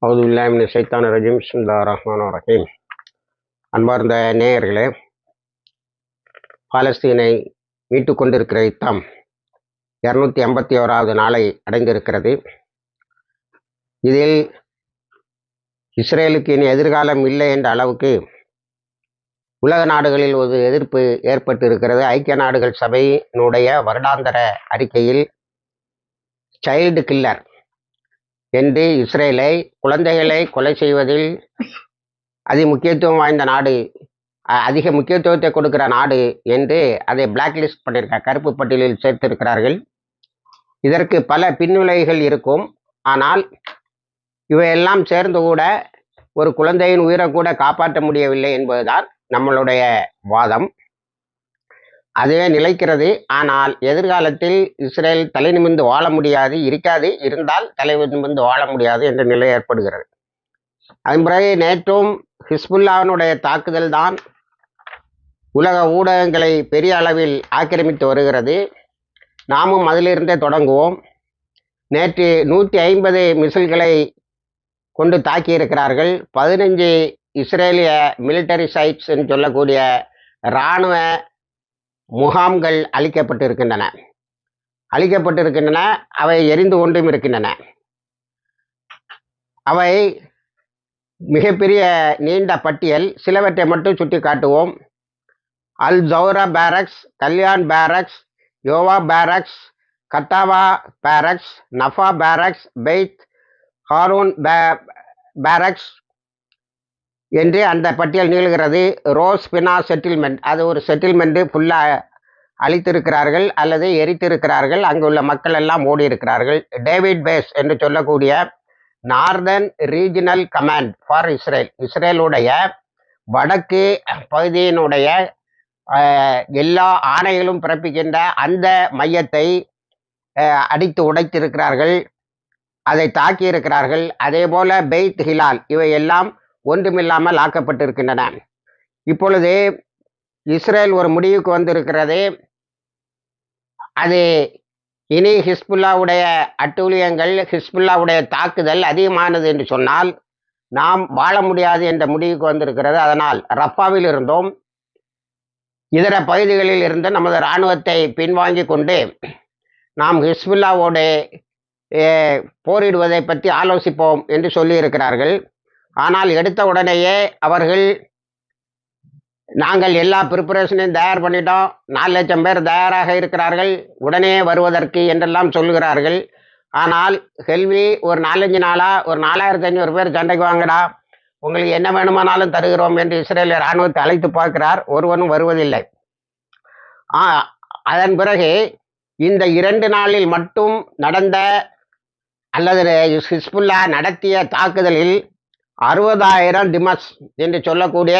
அவது இல்லாமின் சைத்தான ரஜீம். சுந்தா ரஹ்மான் ரஹீம். அன்பார்ந்த நேயர்களே பாலஸ்தீனை மீட்டு கொண்டிருக்கிற யுத்தம் இரநூத்தி ஐம்பத்தி ஓராவது நாளை அடைந்திருக்கிறது இதில் இஸ்ரேலுக்கு இனி எதிர்காலம் இல்லை என்ற அளவுக்கு உலக நாடுகளில் ஒரு எதிர்ப்பு ஏற்பட்டு இருக்கிறது ஐக்கிய நாடுகள் சபையினுடைய வருடாந்தர அறிக்கையில் சைல்டு கில்லர் என்று இஸ்ரேலை குழந்தைகளை கொலை செய்வதில் அதி முக்கியத்துவம் வாய்ந்த நாடு அதிக முக்கியத்துவத்தை கொடுக்கிற நாடு என்று அதை பிளாக் லிஸ்ட் பண்ணியிருக்க கருப்பு பட்டியலில் சேர்த்திருக்கிறார்கள். இதற்கு பல பின்விளைவுகள் இருக்கும். ஆனால் இவையெல்லாம் சேர்ந்து கூட ஒரு குழந்தையின் உயிரை கூட காப்பாற்ற முடியவில்லை என்பதுதான் நம்மளுடைய வாதம். அதுவே நிலைக்கிறது. ஆனால் எதிர்காலத்தில் இஸ்ரேல் தலை நிமிர்ந்து வாழ முடியாது இருக்காது. இருந்தால் தலை நிமிர்ந்து வாழ முடியாது என்ற நிலை ஏற்படுகிறது. அதன் பிறகு நேற்றும் ஹிஸ்புல்லாவினுடைய தாக்குதல் தான் உலக ஊடகங்களை பெரிய அளவில் ஆக்கிரமித்து வருகிறது. நாமும் அதிலிருந்தே தொடங்குவோம். நேற்று நூற்றி ஐம்பது மிசில்களை கொண்டு தாக்கியிருக்கிறார்கள். பதினஞ்சு இஸ்ரேலிய மிலிட்டரி சைட்ஸ் என்று சொல்லக்கூடிய இராணுவ முகாம்கள் அழிக்கப்பட்டிருக்கின்றன. அழிக்கப்பட்டிருக்கின்றன. அவை எரிந்து கொண்டும் இருக்கின்றன. அவை மிகப்பெரிய நீண்ட பட்டியல். சிலவற்றை மட்டும் சுட்டி காட்டுவோம் அல் ஜௌரா பேரக்ஸ் கல்யாண் பேரக்ஸ் யோவா பேரக்ஸ் கத்தாவா பேரக்ஸ் நஃபா பேரக்ஸ் பெய்த் ஹாரூன் பே- பேரக்ஸ் என்று அந்த பட்டியல் நீளுகிறது. ரோஸ் பினா செட்டில்மெண்ட் அது ஒரு செட்டில்மெண்ட்டு ஃபுல்லாக அழித்திருக்கிறார்கள் அல்லது எரித்திருக்கிறார்கள். அங்குள்ள மக்கள் எல்லாம் ஓடி இருக்கிறார்கள் டேவிட் பேஸ் என்று சொல்லக்கூடிய northern regional command for Israel இஸ்ரேலுடைய வடக்கு பகுதியினுடைய எல்லா ஆணைகளும் பிறப்பிக்கின்ற அந்த மையத்தை அடித்து உடைத்திருக்கிறார்கள். அதை தாக்கியிருக்கிறார்கள். அதே போல பெய்த் ஹிலால் இவை எல்லாம் ஒன்றுமில்லாமல் ஆக்கப்பட்டிருக்கின்றன. இப்பொழுது இஸ்ரேல் ஒரு முடிவுக்கு வந்திருக்கிறது. அது இனி ஹிஸ்புல்லாவுடைய அட்டூழியங்கள் ஹிஸ்புல்லாவுடைய தாக்குதல் அதிகமானது என்று சொன்னால் நாம் வாழ முடியாது என்ற முடிவுக்கு வந்திருக்கிறது. அதனால் ரஃபாவில் இருந்தோம். இதர பகுதிகளில் இருந்து நமது இராணுவத்தை பின்வாங்கி கொண்டு நாம் ஹிஸ்புல்லாவோடு போரிடுவதை பற்றி ஆலோசிப்போம் என்று சொல்லியிருக்கிறார்கள். ஆனால் எடுத்த உடனேயே அவர்கள் நாங்கள் எல்லா ப்ரிப்பரேஷனையும் தயார் பண்ணிட்டோம். நாலு லட்சம் பேர் தயாராக இருக்கிறார்கள். உடனே வருவதற்கு என்றெல்லாம் சொல்லுகிறார்கள். ஆனால் கேள்வி ஒரு நாலஞ்சு நாளாக ஒரு நாலாயிரத்தி ஐநூறு பேர் சண்டைக்கு வாங்கடா. உங்களுக்கு என்ன வேணுமானாலும் தருகிறோம் என்று இஸ்ரேலிய இராணுவத்தை அழைத்து பார்க்கிறார். ஒருவனும் வருவதில்லை. ஆ அதன் பிறகு இந்த இரண்டு நாளில் மட்டும் நடந்த அல்லது ஹிஸ்புல்லா நடத்திய தாக்குதலில் அறுபதாயிரம் டிமஸ் என்று சொல்லக்கூடிய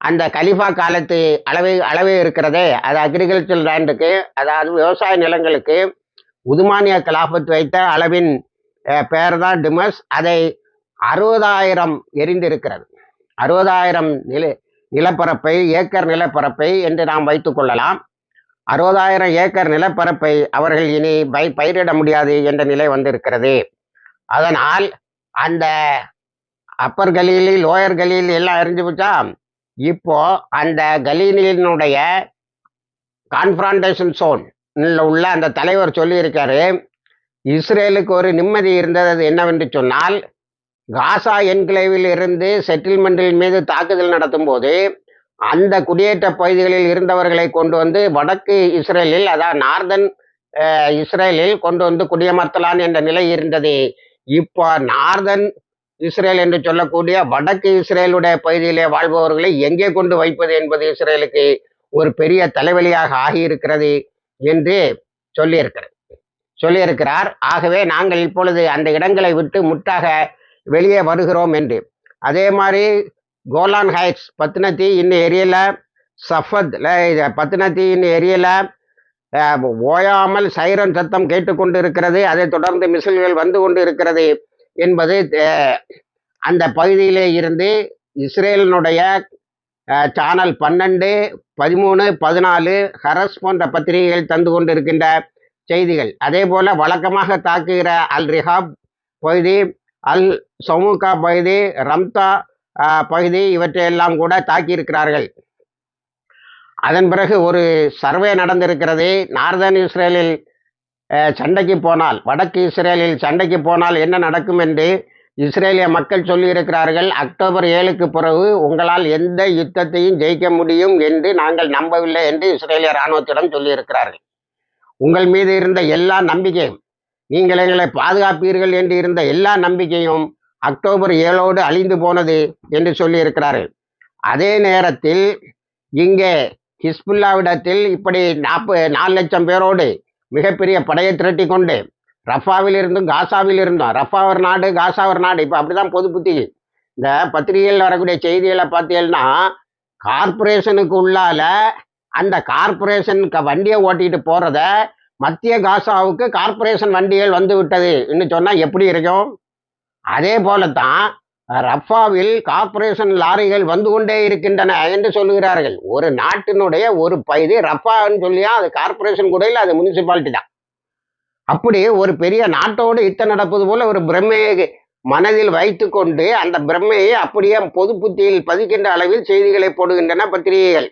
அந்த கலிஃபா காலத்து அளவு அளவே இருக்கிறதே. அது அக்ரிகல்ச்சர் லேண்டுக்கு அதாவது விவசாய நிலங்களுக்கு உதுமானிய கலாபத்து வைத்த அளவின் பெயர் தான் டிமஸ். அதை அறுபதாயிரம் எரிந்திருக்கிறது. அறுபதாயிரம் நில நிலப்பரப்பை ஏக்கர் நிலப்பரப்பை என்று நாம் வைத்துக் கொள்ளலாம். அறுபதாயிரம் ஏக்கர் நிலப்பரப்பை அவர்கள் இனி பை பயிரிட முடியாது என்ற நிலை வந்திருக்கிறது. அதனால் அந்த அப்பர் கலீலி லோயர் கலீல் எல்லாம் அறிஞ்சு போச்சா? இப்போ அந்த கலீலினுடைய கான்ஃபரான்டேஷன் சோன் உள்ள அந்த தலைவர் சொல்லியிருக்காரு இஸ்ரேலுக்கு ஒரு நிம்மதி இருந்தது அது என்னவென்று சொன்னால் காசா என்கிளேவில் இருந்து செட்டில்மெண்டில் மீது தாக்குதல் நடத்தும் போது அந்த குடியேற்ற பகுதிகளில் இருந்தவர்களை கொண்டு வந்து வடக்கு இஸ்ரேலில் அதாவது நார்தன் இஸ்ரேலில் கொண்டு வந்து குடியமர்த்தலாம் என்ற நிலை இருந்தது. இப்போ நார்தன் இஸ்ரேல் என்று சொல்லக்கூடிய வடக்கு இஸ்ரேலுடைய பகுதியிலே வாழ்பவர்களை எங்கே கொண்டு வைப்பது என்பது இஸ்ரேலுக்கு ஒரு பெரிய தலைவலியாக ஆகியிருக்கிறது என்று சொல்லியிருக்கிறார். சொல்லியிருக்கிறார். ஆகவே நாங்கள் இப்பொழுது அந்த இடங்களை விட்டு முற்றாக வெளியே வருகிறோம் என்று. அதே மாதிரி கோலான் ஹைட்ஸ் பத்னத்தி இன்னும் எரியல சஃபத்ல பத்னத்தி இன்னும் எரியல ஓயாமல் சைரன் சத்தம் கேட்டுக்கொண்டு இருக்கிறது அதை தொடர்ந்து மிசில்கள் வந்து கொண்டு இருக்கிறது என்பது அந்த பகுதியிலே இருந்து இஸ்ரேலினுடைய சேனல் பன்னெண்டு பதிமூணு பதினாலு ஹரஸ் போன்ற பத்திரிகைகள் தந்து கொண்டிருக்கின்ற செய்திகள். அதே போல வழக்கமாக தாக்குகிற அல் ரிஹாப் பகுதி அல் சமுகா பகுதி ரம்தா பகுதி இவற்றையெல்லாம் கூட தாக்கியிருக்கிறார்கள். அதன் பிறகு ஒரு சர்வே நடந்திருக்கிறது. நார்தன் இஸ்ரேலில் சண்டைக்கு போனால் வடக்கு இஸ்ரேலில் சண்டைக்கு போனால் என்ன நடக்கும் என்று இஸ்ரேலிய மக்கள் சொல்லியிருக்கிறார்கள். அக்டோபர் ஏழுக்கு பிறகு உங்களால் எந்த யுத்தத்தையும் ஜெயிக்க முடியும் என்று நாங்கள் நம்பவில்லை என்று இஸ்ரேலிய இராணுவத்திடம் சொல்லியிருக்கிறார்கள். உங்கள் மீது இருந்த எல்லா நம்பிக்கையும் நீங்கள் எங்களை பாதுகாப்பீர்கள் என்று இருந்த எல்லா நம்பிக்கையும் அக்டோபர் ஏழோடு அழிந்து போனது என்று சொல்லியிருக்கிறார்கள். அதே நேரத்தில் இங்கே ஹிஸ்புல்லாவிடத்தில் இப்படி நாற்ப நாலு லட்சம் பேரோடு மிகப்பெரிய படையை திரட்டி கொண்டு ரஃபாவில் இருந்தும் காசாவில் இருந்தோம். ரஃபாவர் நாடு காசாவர் நாடு. இப்போ அப்படிதான் பொது புத்தி. இந்த பத்திரிகையில் வரக்கூடிய செய்திகளை பார்த்தீங்கன்னா கார்ப்பரேஷனுக்கு உள்ளால அந்த கார்பரேஷனுக்கு வண்டியை ஓட்டிட்டு போறத மத்திய காசாவுக்கு கார்ப்பரேஷன் வண்டிகள் வந்து விட்டது என்று சொன்னால் எப்படி இருக்கும்? அதே போலத்தான் ரஃபாவில் கார்ப்பரேஷன் லாரிகள் வந்து கொண்டே இருக்கின்றன என்று சொல்லுகிறார்கள். ஒரு நாட்டினுடைய ஒரு பகுதி ரஃபான்னு சொல்லியா அது கார்ப்பரேஷன் கூட இல்லை அது முனிசிபாலிட்டி தான். அப்படி ஒரு பெரிய நாட்டோடு யுத்தம் நடப்பது போல ஒரு பிரம்மையை மனதில் வைத்துக்கொண்டு அந்த பிரம்மையை அப்படியே பொது புத்தியில் பதிக்கின்ற அளவில் செய்திகளை போடுகின்றன பத்திரிகைகள்.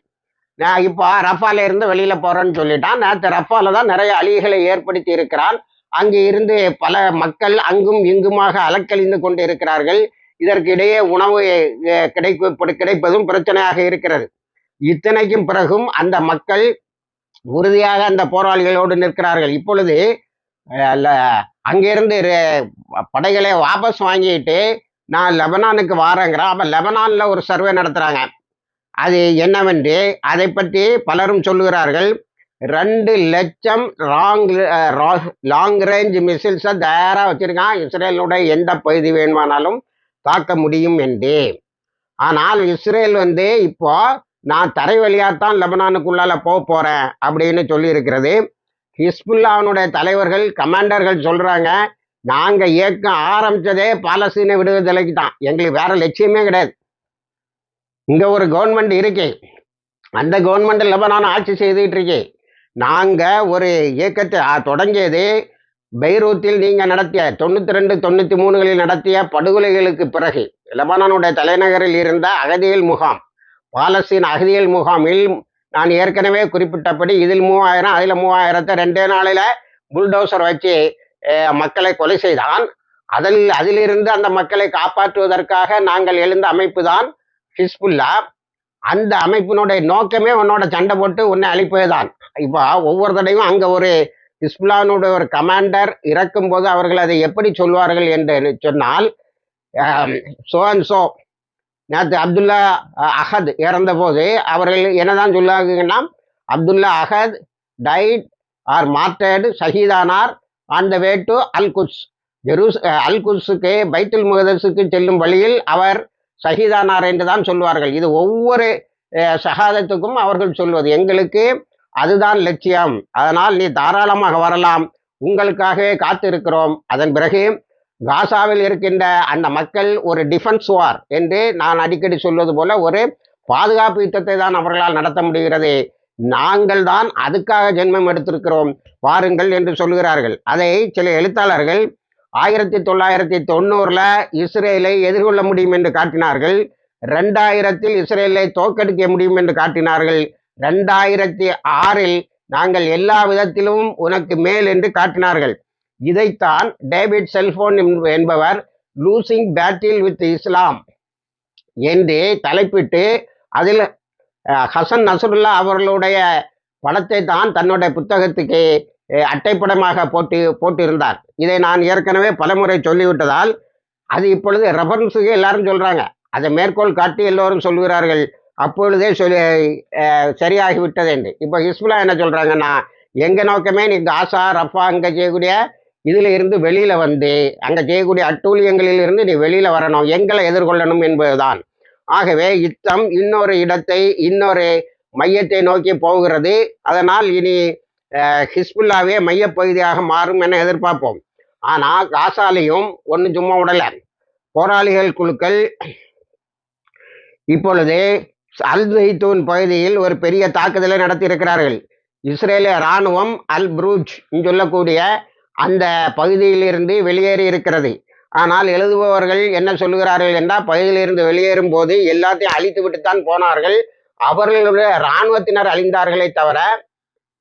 நான் இப்போ ரஃபால இருந்து வெளியில போறேன்னு சொல்லிட்டான். நேற்று ரஃபால தான் நிறைய அழிகளை ஏற்படுத்தி இருக்கிறான். அங்கு இருந்து பல மக்கள் அங்கும் இங்குமாக அலக்கழிந்து கொண்டு இருக்கிறார்கள். இதற்கிடையே உணவு கிடைப்பு கிடைக்க கிடைப்பதும் பிரச்சனையாக இருக்கிறது. இத்தனைக்கும் பிறகும் அந்த மக்கள் உறுதியாக அந்த போராளிகளோடு நிற்கிறார்கள். இப்பொழுது அங்கிருந்து படைகளை வாபஸ் வாங்கிட்டு நான் லெபனானுக்கு வாரேங்கிறேன். அப்ப லெபனான்ல ஒரு சர்வே நடத்துறாங்க. அது என்னவென்று அதை பற்றி பலரும் சொல்லுகிறார்கள். ரெண்டு லட்சம் ராங் லாங் ரேஞ்ச் மிசில்ஸை தயாராக வச்சிருக்கான். இஸ்ரேலுடைய எந்த பகுதி வேணுமானாலும் தாக்க முடியும் என்று. ஆனால் இஸ்ரேல் வந்து இப்போ நான் தரை வழியாத்தான் லெபனானுக்குள்ளால போக போறேன் அப்படின்னு சொல்லியிருக்கிறது. ஹிஸ்புல்லாவினுடைய தலைவர்கள் கமாண்டர்கள் சொல்றாங்க நாங்கள் இயக்கம் ஆரம்பிச்சதே பாலஸ்தீனை விடுதலைக்கு தான். எங்களுக்கு வேற லட்சியமே கிடையாது. இங்க ஒரு கவர்மெண்ட் இருக்கு. அந்த கவர்மெண்ட் லெபனான் ஆட்சி செய்துட்டு இருக்கேன். நாங்க ஒரு இயக்கத்தை தொடங்கியது பெய்ரூத்தில் நீங்க நடத்திய தொண்ணூத்தி ரெண்டு தொண்ணூத்தி மூணுகளில் நடத்திய படுகொலைகளுக்கு பிறகு லெபனானுடைய தலைநகரில் இருந்த அகதியல் முகாம் பாலஸ்தீன் அகதியல் முகாமில் நான் ஏற்கனவே குறிப்பிட்டபடி இதில் மூவாயிரம் அதில் மூவாயிரத்தை ரெண்டே நாளில் புல்டோசர் வச்சு மக்களை கொலை செய்தான். அதில் அதிலிருந்து அந்த மக்களை காப்பாற்றுவதற்காக நாங்கள் எழுந்த அமைப்பு தான் ஹிஸ்புல்லா அந்த அமைப்பினுடைய நோக்கமே உன்னோட சண்டை போட்டு உன்னை அழிப்பதுதான். இப்போ ஒவ்வொரு தடையும் அங்கே ஒரு ஹிஸ்புல்லானுடைய ஒரு கமாண்டர் இறக்கும் போது அவர்கள் அதை எப்படி சொல்வார்கள் என்று சொன்னால் சோ அண்ட் சோ நேற்று அப்துல்லா அகத் அஹத் இறந்தபோது அவர்கள் என்னதான் சொல்லாங்கன்னா Abdullah Ahad died or martyred ஷஹீதானார் on the way to Al Quds Jerusalem குட்ஸுக்கு பைத்துல் முகதஸுக்கு செல்லும் வழியில் அவர் சகிதானார் என்று தான் சொல்வார்கள் இது ஒவ்வொரு சகாதத்துக்கும் அவர்கள் சொல்வது. எங்களுக்கு அதுதான் லட்சியம். அதனால் நீ தாராளமாக வரலாம். உங்களுக்காகவே காத்திருக்கிறோம். அதன் பிறகு காசாவில் இருக்கின்ற அந்த மக்கள் ஒரு டிஃபென்ஸ் வார் என்று நான் அடிக்கடி சொல்வது போல ஒரு பாதுகாப்பு யுத்தத்தை தான் அவர்களால் நடத்த முடிகிறது. நாங்கள் தான் அதுக்காக ஜென்மம் எடுத்திருக்கிறோம். வாருங்கள் என்று சொல்கிறார்கள் அதை சில எழுத்தாளர்கள் ஆயிரத்தி தொள்ளாயிரத்தி தொண்ணூறில் இஸ்ரேலை எதிர்கொள்ள முடியும் என்று காட்டினார்கள். ரெண்டாயிரத்தில் இஸ்ரேலை தோற்கடிக்க முடியும் என்று காட்டினார்கள். ரெண்டாயிரத்தி ஆறில் நாங்கள் எல்லா விதத்திலும் உனக்கு மேல் என்று காட்டினார்கள். இதைத்தான் டேவிட் செல்போன் என்பவர் லூசிங் பேட்டில் வித் இஸ்லாம் என்று தலைப்பிட்டு அதில் ஹசன் நசருல்லா அவர்களுடைய படத்தை தான் தன்னுடைய புத்தகத்துக்கு அட்டைப்படமாக போட்டு போட்டிருந்தார். இதை நான் ஏற்கனவே பலமுறை சொல்லிவிட்டதால் அது இப்பொழுது ரெஃபரன்ஸுக்கு எல்லாரும் சொல்கிறாங்க அதை மேற்கோள் காட்டி எல்லோரும் சொல்கிறார்கள். அப்பொழுதே சொல்லி சரியாகிவிட்டது என்று. இப்போ ஹிஸ்புல்லா என்ன சொல்கிறாங்கன்னா எங்கள் நோக்கமே நீ காசா ரஃபா அங்கே செய்யக்கூடிய இதில் இருந்து வெளியில் வந்து அங்கே செய்யக்கூடிய அட்டூழியங்களில் இருந்து நீ வெளியில் வரணும் எங்களை எதிர்கொள்ளணும் என்பதுதான். ஆகவே யுத்தம் இன்னொரு இடத்தை இன்னொரு மையத்தை நோக்கி போகிறது. அதனால் இனி ஹிஸ்புல்லாவே மையப்பகுதியாக மாறும் என எதிர்பார்ப்போம். ஆனால் காசாலையும் ஒன்றும் சும்மா விடலை. போராளிகள் குழுக்கள் இப்பொழுது அல் ஜெய்தூன் பகுதியில் ஒரு பெரிய தாக்குதலை நடத்தியிருக்கிறார்கள். இஸ்ரேலிய இராணுவம் அல் புரூஜ் சொல்லக்கூடிய அந்த பகுதியிலிருந்து வெளியேறி இருக்கிறது. ஆனால் எழுதுபவர்கள் என்ன சொல்லுகிறார்கள் என்றால் பகுதியிலிருந்து வெளியேறும் போது எல்லாத்தையும் அழித்து விட்டுத்தான் போனார்கள். அவர்களுடைய இராணுவத்தினர் அழிந்தார்களே தவிர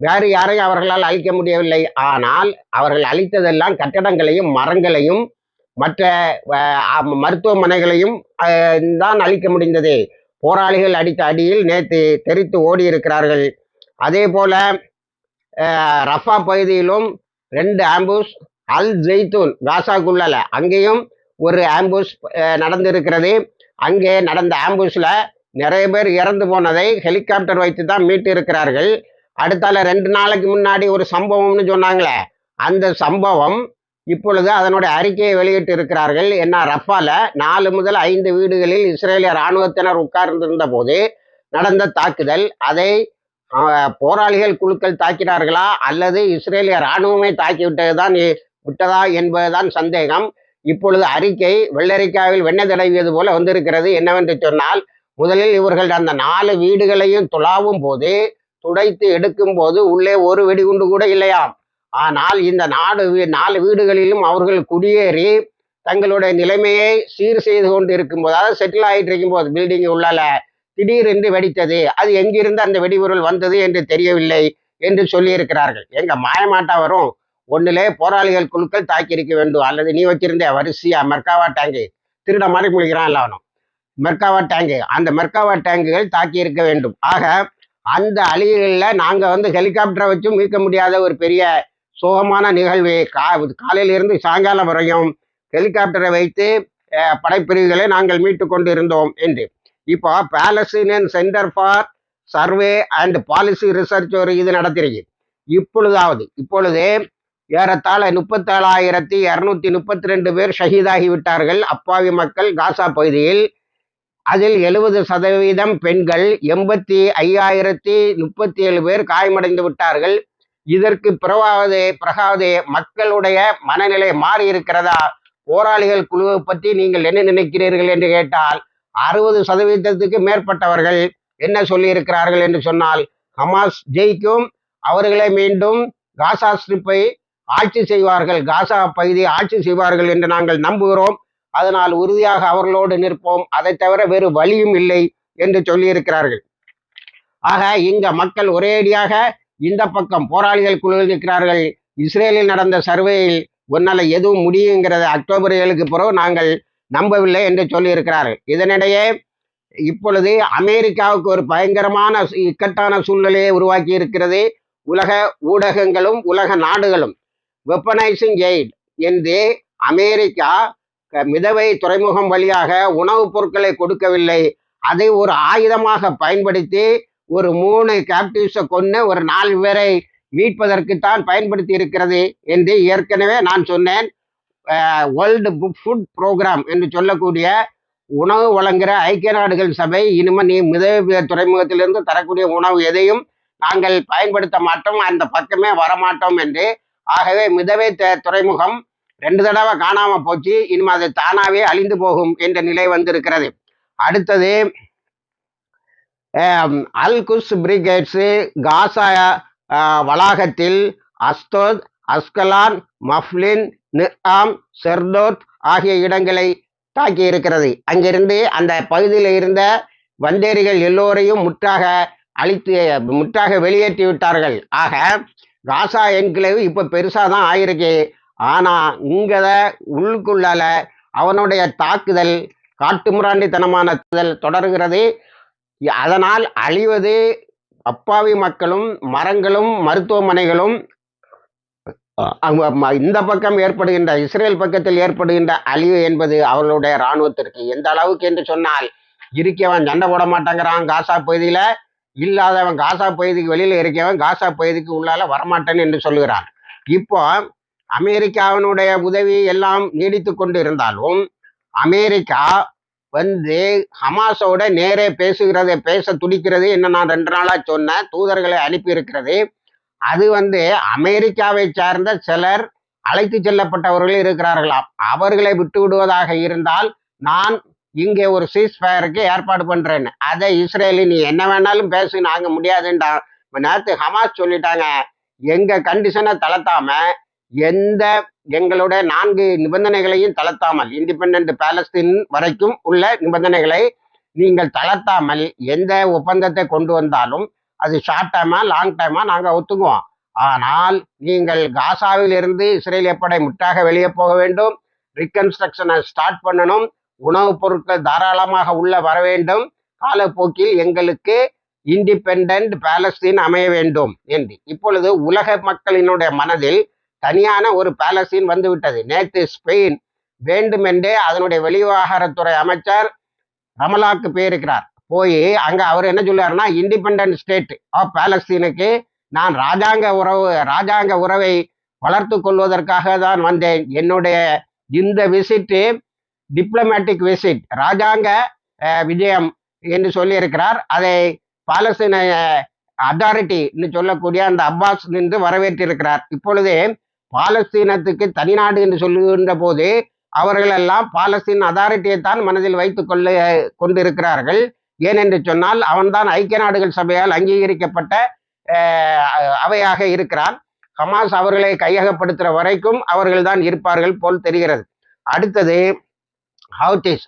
வேறு யாரையும் அவர்களால் அழிக்க முடியவில்லை. ஆனால் அவர்கள் அழித்ததெல்லாம் கட்டடங்களையும் மரங்களையும் மற்ற மருத்துவமனைகளையும் தான் அழிக்க முடிந்தது. போராளிகள் அடித்த அடியில் நேற்று தெரித்து ஓடி இருக்கிறார்கள் அதே போல ரஃபா பகுதியிலும் ரெண்டு ஆம்புஸ் அல் ஜெய்தூன் காசாக்குள்ளல அங்கேயும் ஒரு ஆம்புஸ் நடந்திருக்கிறது. அங்கே நடந்த ஆம்புஸில் நிறைய பேர் இறந்து போனதை ஹெலிகாப்டர் வைத்து தான் மீட்டு இருக்கிறார்கள். அடுத்தால ரெண்டு நாளைக்கு முன்னாடி ஒரு சம்பவம்னு சொன்னாங்களே அந்த சம்பவம் இப்பொழுது அதனுடைய அறிக்கையை வெளியிட்டு இருக்கிறார்கள் என்ன ரஃபால நாலு முதல் ஐந்து வீடுகளில் இஸ்ரேலிய இராணுவத்தினர் உட்கார்ந்திருந்த போது நடந்த தாக்குதல் அதை போராளிகள் குழுக்கள் தாக்கினார்களா அல்லது இஸ்ரேலிய இராணுவமே தாக்கி விட்டதுதான் விட்டதா என்பதுதான் சந்தேகம். இப்பொழுது அறிக்கை வெள்ளரிக்காவில் வெண்ணெய் தடவியது போல வந்திருக்கிறது. என்னவென்று சொன்னால் முதலில் இவர்கள் அந்த நாலு வீடுகளையும் துளாவும் போது துடைத்து எடுக்கும் போது உள்ளே ஒரு வெடிகுண்டு கூட இல்லையாம். ஆனால் இந்த நாடு வீ- நாலு வீடுகளிலும் அவர்கள் குடியேறி தங்களுடைய நிலைமையை சீர் செய்து கொண்டு இருக்கும்போது அதாவது செட்டில் ஆகிட்டு இருக்கும்போது பில்டிங் உள்ளால திடீரென்று வெடித்தது. அது எங்கிருந்து அந்த வெடிபொருள் வந்தது என்று தெரியவில்லை என்று சொல்லியிருக்கிறார்கள். எங்க மாயமாட்டா வரும். போராளிகள் குழுக்கள் தாக்கி இருக்க வேண்டும். அல்லது நீ வச்சிருந்த வரிசையா மெர்காவா டேங்கு திருட மாதிரி முழிக்கிறான் இல்ல அவனும் மெர்காவா டேங்கு அந்த மெர்காவா டேங்குகள் தாக்கி இருக்க வேண்டும். ஆக அந்த அழிகளில் நாங்கள் வந்து ஹெலிகாப்டரை வச்சும் மீட்க முடியாத ஒரு பெரிய சோகமான நிகழ்வு. கா காலையிலிருந்து சாயங்காலம் வரையும் ஹெலிகாப்டரை வைத்து படைப்பிரிவுகளை நாங்கள் மீட்டு கொண்டு இருந்தோம் என்று. இப்போ Palestinian center for survey and policy research ஒரு இது நடத்திருக்கு. இப்பொழுதாவது இப்பொழுது ஏறத்தாழ முப்பத்தேழாயிரத்தி இரநூத்தி முப்பத்தி ரெண்டு பேர் ஷஹீதாகி விட்டார்கள். அப்பாவி மக்கள் காசா பகுதியில் அதில் எழுபது சதவீதம் பெண்கள் எண்பத்தி ஐயாயிரத்தி முப்பத்தி ஏழு பேர் காயமடைந்து விட்டார்கள். இதற்கு பிறவாவது பிறகாவது மக்களுடைய மனநிலை மாறி இருக்கிறதா? போராளிகள் குழுவை பற்றி நீங்கள் என்ன நினைக்கிறீர்கள் என்று கேட்டால் அறுபது சதவீதத்துக்கு மேற்பட்டவர்கள் என்ன சொல்லியிருக்கிறார்கள் என்று சொன்னால் ஹமாஸ் ஜெயிக்கும் அவர்களை மீண்டும் காசா ஸ்ட்ரிப்பை ஆட்சி செய்வார்கள் காசா பகுதியை ஆட்சி செய்வார்கள் என்று நாங்கள் நம்புகிறோம். அதனால் உறுதியாக அவர்களோடு நிற்போம். அதை தவிர வேறு வழியும் இல்லை என்று சொல்லியிருக்கிறார்கள். ஆக இங்க மக்கள் ஒரேடியாக இந்த பக்கம் போராளிகள் குழு இருக்கிறார்கள் இஸ்ரேலில் நடந்த சர்வேயில் உன்னால எதுவும் முடியுங்கிறத அக்டோபர் ஏழுக்கு பிறகு நாங்கள் நம்பவில்லை என்று சொல்லியிருக்கிறார்கள். இதனிடையே இப்பொழுது அமெரிக்காவுக்கு ஒரு பயங்கரமான இக்கட்டான சூழ்நிலையை உருவாக்கி இருக்கிறது. உலக ஊடகங்களும் உலக நாடுகளும். வெப்பனைசிங் எய்ட் என்று அமெரிக்கா மிதவை துறைமுகம் வழியாக உணவுப் பொருட்களை கொடுக்கவில்லை. அதை ஒரு ஆயுதமாக பயன்படுத்தி ஒரு மூணு கேப்டிவ்ஸை கொண்டு ஒரு நாலு பேரை மீட்பதற்குத்தான் பயன்படுத்தி இருக்கிறது என்று ஏற்கனவே நான் சொன்னேன். வேர்ல்டு ஃபுட் ப்ரோக்ராம் என்று சொல்லக்கூடிய உணவு வழங்குகிற ஐக்கிய நாடுகள் சபை இனிமே நீ மிதவை துறைமுகத்திலிருந்து தரக்கூடிய உணவு எதையும் நாங்கள் பயன்படுத்த மாட்டோம். அந்த பக்கமே வரமாட்டோம் என்று. ஆகவே மிதவை துறைமுகம் ரெண்டு தடவை காணாம போச்சு. இனிமே அது தானாவே அழிந்து போகும் என்ற நிலை வந்திருக்கிறது. அடுத்தது அல்குஸ் பிரிகேட்ஸு காசா வளாகத்தில் அஸ்தோத் அஸ்கலான் மஃப்லின் நிஆம் செர்தோத் ஆகிய இடங்களை தாக்கி இருக்கிறது. அங்கிருந்து அந்த பகுதியில் இருந்த வந்தேரிகள் எல்லோரையும் முற்றாக அழித்து முற்றாக வெளியேற்றி விட்டார்கள். ஆக காசா என்கிளவு இப்போ பெருசாக தான் ஆயிருக்கு. ஆனால் இங்கே உள்ளுக்குள்ளால அவனுடைய தாக்குதல் காட்டுமிராண்டித்தனமான தொடர்கிறது. அதனால் அழிவது அப்பாவி மக்களும் மரங்களும் மருத்துவமனைகளும் அவங்க ம- இந்த பக்கம் ஏற்படுகின்ற இஸ்ரேல் பக்கத்தில் ஏற்படுகின்ற அழிவு என்பது அவர்களுடைய இராணுவத்திற்கு எந்த அளவுக்கு என்று சொன்னால் இருக்கவன் சண்டை போட மாட்டேங்கிறான் காசா பகுதியில் இல்லாதவன் காசா பகுதிக்கு வெளியில் இருக்கவன் காசா பகுதிக்கு உள்ளால வரமாட்டேன் என்று சொல்லுகிறான். இப்போ அமெரிக்காவினுடைய உதவி எல்லாம் நீடித்து கொண்டு இருந்தாலும் அமெரிக்கா வந்து ஹமாஸோட நேரே பேசுகிறதை பேச துடிக்கிறது என்ன நான் ரெண்டு நாளா சொன்னேன் தூதர்களை அனுப்பி இருக்கிறது அது வந்து அமெரிக்காவை சார்ந்த சிலர் அழைத்து செல்லப்பட்டவர்கள் இருக்கிறார்களாம். அவர்களை விட்டு விடுவதாக இருந்தால் நான் இங்கே ஒரு சீஸ் ஃபயருக்கு ஏற்பாடு பண்றேன். அதை இஸ்ரேலி நீ என்ன வேணாலும் பேசு நாங்க முடியாதுண்டா நேரத்து ஹமாஸ் சொல்லிட்டாங்க எங்க கண்டிஷனை தளர்த்தாம எந்த எங்களுடைய நான்கு நிபந்தனைகளையும் தளர்த்தாமல் இண்டிபெண்ட் பாலஸ்தீன் வரைக்கும் உள்ள நிபந்தனைகளை நீங்கள் தளர்த்தாமல் எந்த ஒப்பந்தத்தை கொண்டு வந்தாலும் அது ஷார்ட் டைமா லாங் டைமா நாங்கள் ஒத்துக்குவோம். ஆனால் நீங்கள் காசாவில் இருந்து இஸ்ரேலிய படை முற்றாக வெளியே போக வேண்டும் ரிகன்ஸ்ட்ரக்ஷனை ஸ்டார்ட் பண்ணணும் உணவுப் பொருட்கள் தாராளமாக உள்ள வர வேண்டும் காலப்போக்கில் எங்களுக்கு இண்டிபெண்ட் பாலஸ்தீன் அமைய வேண்டும் என்று. இப்பொழுது உலக மக்களினுடைய மனதில் தனியான ஒரு பேலஸின் வந்துவிட்டது. நேற்று ஸ்பெயின் வேண்டுமென்றே அதனுடைய வெளிவிவகாரத்துறை அமைச்சர் ரமலாக்கு போயிருக்கிறார். போய் அங்க அவர் என்ன சொல்லுவாருன்னா இண்டிபெண்ட் ஸ்டேட் ஆஃப் பாலஸ்தீனுக்கு நான் ராஜாங்க உறவு ராஜாங்க உறவை வளர்த்து கொள்வதற்காக தான் வந்தேன். என்னுடைய இந்த விசிட்டு டிப்ளமேட்டிக் விசிட் ராஜாங்க விஜயம் என்று சொல்லியிருக்கிறார். அதை பாலஸ்தீன அதாரிட்டின்னு சொல்லக்கூடிய அந்த அப்பாஸ் நின்று வரவேற்றிருக்கிறார். இப்பொழுது பாலஸ்தீனத்துக்கு தனிநாடு என்று சொல்லுகின்ற போது அவர்கள் எல்லாம் பாலஸ்தீன் அதாரிட்டியை தான் மனதில் வைத்துக் கொள்ள கொண்டிருக்கிறார்கள். ஏனென்று சொன்னால் அவன்தான் ஐக்கிய நாடுகள் சபையால் அங்கீகரிக்கப்பட்ட அவையாக இருக்கிறான். ஹமாஸ் அவர்களை கையகப்படுத்துகிற வரைக்கும் அவர்கள் தான் இருப்பார்கள் போல் தெரிகிறது. அடுத்தது ஹவுட்டிஸ்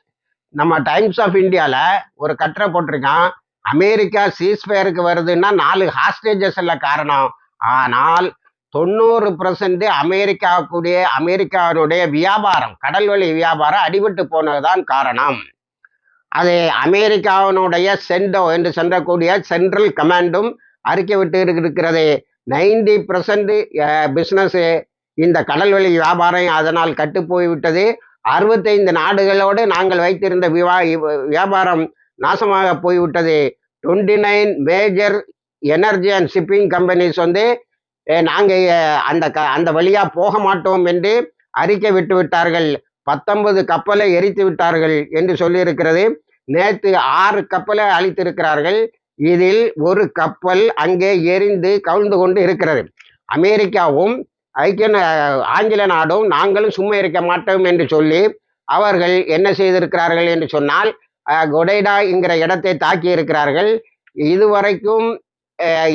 நம்ம டைம்ஸ் ஆஃப் இந்தியாவில் ஒரு கட்டுரை போட்டிருக்கான். அமெரிக்கா சீஸ்ஃபயருக்கு வருதுன்னா நாலு ஹாஸ்டேஜஸ் இல்லை காரணம். ஆனால் தொண்ணூறு பர்சன்ட் அமெரிக்காவுக்குடைய அமெரிக்காவுடைய வியாபாரம் கடல்வழி வியாபாரம் அடிபட்டு போனதுதான் காரணம். அது அமெரிக்காவினுடைய சென்டோ என்று சொல்லக்கூடிய சென்ட்ரல் கமாண்டும் அறிக்கை விட்டு இருக்கிறது. நைன்டி பர்சன்ட் பிஸ்னஸ் இந்த கடல்வழி வியாபாரம் அதனால் கட்டு போய்விட்டது அறுபத்தைந்து நாடுகளோடு நாங்கள் வைத்திருந்த விவா வியாபாரம் நாசமாக போய்விட்டது. Twenty nine major energy and shipping companies வந்து நாங்கள் அந்த க அந்த வழியாக போக மாட்டோம் என்று அறிக்கை விட்டு விட்டார்கள். பத்தொன்பது கப்பலை எரித்து விட்டார்கள் என்று சொல்லியிருக்கிறது. நேற்று ஆறு கப்பலை அழித்திருக்கிறார்கள். இதில் ஒரு கப்பல் அங்கே எரிந்து கவிழ்ந்து கொண்டு இருக்கிறது. அமெரிக்காவும் ஐக்கிய நா- ஆங்கில நாடும் நாங்களும் சும்மா இருக்க மாட்டோம் என்று சொல்லி அவர்கள் என்ன செய்திருக்கிறார்கள் என்று சொன்னால் கொடைடா என்கிற இடத்தை தாக்கி இருக்கிறார்கள் இதுவரைக்கும்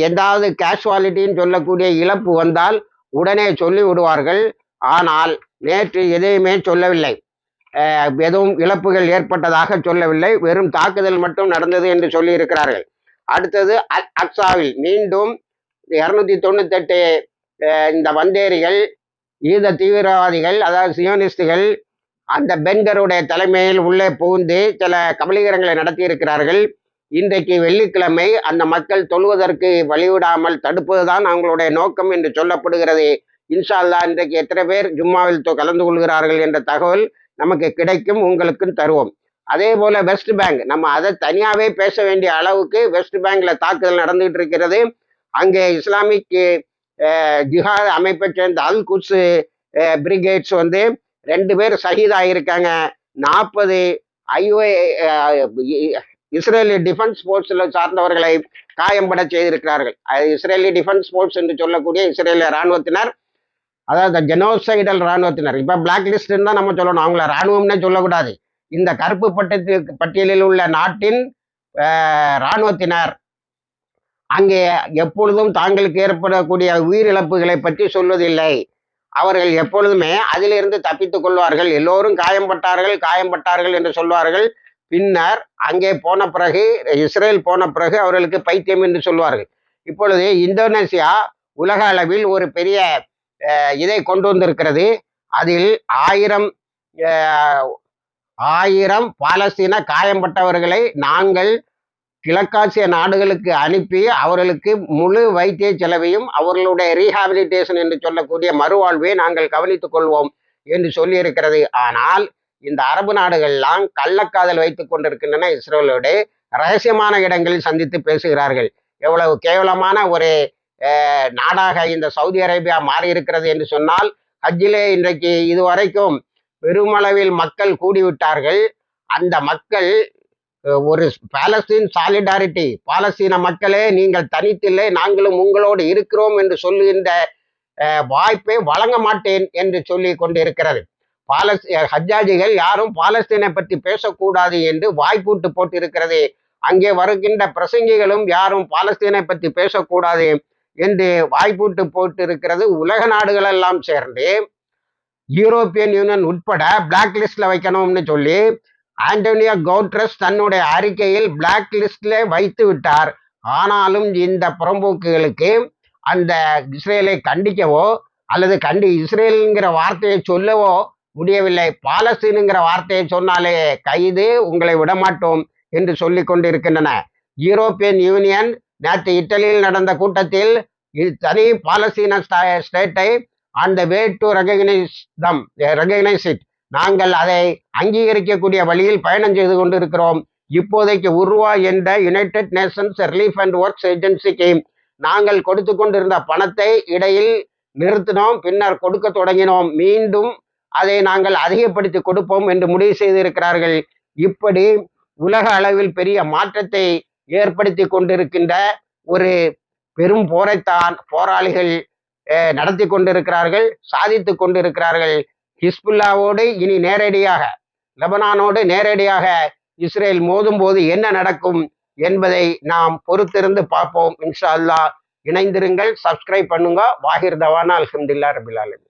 ஏதாவது கேஷுவாலிட்டின்னு சொல்லக்கூடிய இழப்பு வந்தால் உடனே சொல்லி விடுவார்கள் ஆனால் நேற்று எதையுமே சொல்லவில்லை. எதுவும் இழப்புகள் ஏற்பட்டதாக சொல்லவில்லை. வெறும் தாக்குதல் மட்டும் நடந்தது என்று சொல்லி இருக்கிறார்கள் அடுத்தது அல் அக்சாவில் மீண்டும் இருநூத்தி தொண்ணூத்தெட்டு இந்த வந்தேரிகள் ஈத தீவிரவாதிகள் அதாவது சியோனிஸ்டுகள் அந்த பென்கருடைய தலைமையில் உள்ளே புகுந்து சில கபலீகரங்களை நடத்தி இருக்கிறார்கள் இன்றைக்கு வெள்ளிக்கிழமை அந்த மக்கள் தொழுவதற்கு வழிவிடாமல் தடுப்பதுதான் அவங்களுடைய நோக்கம் என்று சொல்லப்படுகிறது. இன்ஷா அல்லாஹ் இன்றைக்கு எத்தனை பேர் ஜும்மாவில் தொ- கலந்து கொள்கிறார்கள் என்ற தகவல் நமக்கு கிடைக்கும் உங்களுக்கும் தருவோம். அதே போல வெஸ்ட் பேங்க் நம்ம அதை தனியாவே பேச வேண்டிய அளவுக்கு வெஸ்ட் பேங்க்ல தாக்குதல் நடந்துகிட்டு இருக்கிறது. அங்கே இஸ்லாமிக் அஹ், ஜிஹாத் அமைப்பை சேர்ந்த அல் குஸ் பிரிகேட்ஸ் வந்து ரெண்டு பேர் சகிதாயிருக்காங்க. நாற்பது ஐஓஏ இஸ்ரேலி டிஃபென்ஸ் ஃபோர்ஸில் சார்ந்தவர்களை காயம்பட செய்திருக்கிறார்கள். அது இஸ்ரேலி டிஃபென்ஸ் ஃபோர்ஸ் என்று சொல்லக்கூடிய இஸ்ரேலிய இராணுவத்தினர் அதாவது ஜெனோசைடல் இராணுவத்தினர். இப்போ பிளாக் லிஸ்ட்னு தான் நம்ம சொல்லணும். அவங்கள இராணுவம்னே சொல்லக்கூடாது. இந்த கருப்பு பட்டத்து பட்டியலில் உள்ள நாட்டின் இராணுவத்தினர். அங்கே எப்பொழுதும் தாங்களுக்கு ஏற்படக்கூடிய உயிரிழப்புகளை பற்றி சொல்வதில்லை. அவர்கள் எப்பொழுதுமே அதிலிருந்து தப்பித்துக் கொள்வார்கள். எல்லோரும் காயம்பட்டார்கள் காயம்பட்டார்கள் என்று சொல்வார்கள். பின்னர் அங்கே போன பிறகு இஸ்ரேல் போன பிறகு அவர்களுக்கு பைத்தியம் என்று சொல்வார்கள். இப்பொழுது இந்தோனேசியா உலக அளவில் ஒரு பெரிய இதை கொண்டு வந்திருக்கிறது. அதில் ஆயிரம் ஆயிரம் பாலஸ்தீன காயம்பட்டவர்களை நாங்கள் கிழக்காசிய நாடுகளுக்கு அனுப்பி அவர்களுக்கு முழு வைத்திய செலவையும் அவர்களுடைய ரீஹாபிலிட்டேஷன் என்று சொல்லக்கூடிய மறுவாழ்வை நாங்கள் கவனித்துக் கொள்வோம் என்று சொல்லியிருக்கிறது. ஆனால் இந்த அரபு நாடுகள்லாம் கள்ளக்காதல் வைத்துக் கொண்டிருக்கின்றன இஸ்ரேலோடு. ரகசியமான இடங்களில் சந்தித்து பேசுகிறார்கள். எவ்வளவு கேவலமான ஒரு நாடாக இந்த சவுதி அரேபியா மாறி இருக்கிறது என்று சொன்னால் ஹஜ்ஜிலே இன்றைக்கு இதுவரைக்கும் பெருமளவில் மக்கள் கூடிவிட்டார்கள். அந்த மக்கள் ஒரு பாலஸ்தீன் சாலிடாரிட்டி பாலஸ்தீன மக்களே நீங்கள் தனித்தில்லை நாங்களும் உங்களோடு இருக்கிறோம் என்று சொல்லுகின்ற வாய்ப்பை வழங்க மாட்டேன் என்று சொல்லி கொண்டிருக்கிறது. பாலஸ் ஹஜ்ஜாஜிகள் யாரும் பாலஸ்தீனை பற்றி பேசக்கூடாது என்று வாய்ப்பூட்டு போட்டிருக்கிறது. அங்கே வருகின்ற பிரசங்கிகளும் யாரும் பாலஸ்தீனை பற்றி பேசக்கூடாது என்று வாய்ப்பூட்டு போட்டு இருக்கிறது உலக நாடுகள் எல்லாம் சேர்ந்து. யூரோப்பியன் யூனியன் உட்பட பிளாக் லிஸ்ட்ல வைக்கணும்னு சொல்லி ஆண்டோனியோ கவுட்ரஸ் தன்னுடைய அறிக்கையில் பிளாக் லிஸ்ட்ல வைத்து விட்டார். ஆனாலும் இந்த புறம்போக்குகளுக்கு அந்த இஸ்ரேலை கண்டிக்கவோ அல்லது கண்டி இஸ்ரேலுங்கிற வார்த்தையை சொல்லவோ முடியவில்லை. பாலஸ்தீனுங்கிற வார்த்தையை சொன்னாலே கைது உங்களை விடமாட்டோம் என்று சொல்லி கொண்டிருக்கின்றன. யூரோப்பியன் யூனியன் நேற்று இட்டலியில் நடந்த கூட்டத்தில் இது தனி பாலஸ்தீன ஸ்டா- ஸ்டேட்டை அந்த way to recognise them recognise it. நாங்கள் அதை அங்கீகரிக்கக்கூடிய வழியில் பயணம் செய்து கொண்டிருக்கிறோம். இப்போதைக்கு உருவா என்ற United Nations relief and works ஏஜென்சிக்கு நாங்கள் கொடுத்து கொண்டிருந்த பணத்தை இடையில் நிறுத்தினோம். பின்னர் கொடுக்க தொடங்கினோம். மீண்டும் அதை நாங்கள் அதிகப்படுத்தி கொடுப்போம் என்று முடிவு செய்திருக்கிறார்கள். இப்படி உலக அளவில் பெரிய மாற்றத்தை ஏற்படுத்தி கொண்டிருக்கின்ற ஒரு பெரும் போரைத்தான் போராளிகள் நடத்தி கொண்டிருக்கிறார்கள் சாதித்து கொண்டிருக்கிறார்கள். ஹிஸ்புல்லாவோடு இனி நேரடியாக லெபனானோடு நேரடியாக இஸ்ரேல் மோதும் போது என்ன நடக்கும் என்பதை நாம் பொறுத்திருந்து பார்ப்போம். இன்ஷா அல்லாஹ் இணைந்திருங்கள் சப்ஸ்கிரைப் பண்ணுங்க. வாஹிர் தவானா அலமதுல்லா ரபிலாலும்